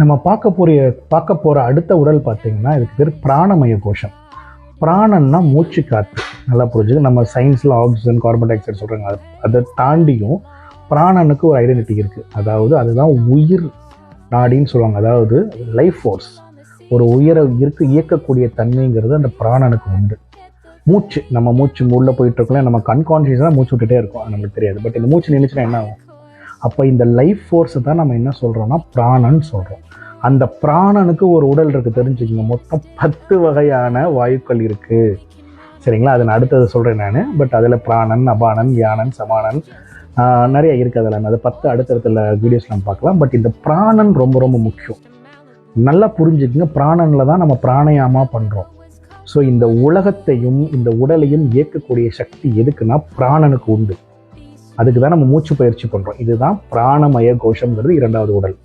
நம்ம பார்க்க போகிற பார்க்க போகிற அடுத்த உடல் பார்த்திங்கன்னா இதுக்கு பேர் பிராணமய கோஷம். பிராணன்னா மூச்சு காற்று. நல்லா புரிஞ்சுது. நம்ம சயின்ஸில் ஆக்சிஜன் கார்பன் டை ஆக்சைடு சொல்கிறாங்க அது அதை தாண்டியும் பிராணனுக்கு ஒரு ஐடென்டிட்டி இருக்குது அதாவது அதுதான் உயிர் நாடின்னு சொல்லுவாங்க. அதாவது லைஃப் ஃபோர்ஸ் ஒரு உயிரை இருக்க இயக்கக்கூடிய தன்மைங்கிறது அந்த பிராணனுக்கு உண்டு. மூச்சு. நம்ம மூச்சு உள்ளே போயிட்டு இருக்கோம் நம்ம கன்கான்சியஸாக மூச்சு விட்டுட்டே இருக்கும். நம்மளுக்கு தெரியாது. பட் இந்த மூச்சு நின்றுச்சுன்னா என்ன ஆகும்? அப்போ இந்த லைஃப் ஃபோர்ஸை தான் நம்ம என்ன சொல்கிறோன்னா பிராணன் சொல்கிறோம் அந்த பிராணனுக்கு ஒரு உடல் இருக்குது தெரிஞ்சுக்கோங்க. மொத்தம் பத்து வகையான வாயுக்கள் இருக்குது சரிங்களா? அதை நான் அடுத்தது சொல்கிறேன் நான். பட் அதில் பிராணன் அபானன் யானன் சமானன் நிறைய இருக்குது அதில். அது பத்து அடுத்தடுத்த வீடியோஸ் நம்ம பார்க்கலாம். பட் இந்த பிராணன் ரொம்ப ரொம்ப முக்கியம். நல்லா புரிஞ்சுக்கங்க. பிராணனில் தான் நம்ம பிராணயாமா பண்ணுறோம் ஸோ இந்த உலகத்தையும் இந்த உடலையும் இயக்கக்கூடிய சக்தி எதுக்குன்னா பிராணனுக்கு உண்டு. அதுக்கு தான் நம்ம மூச்சு பயிற்சி பண்ணுறோம் இதுதான் பிராணமய கோஷம்ங்கிறது இரண்டாவது உடல்.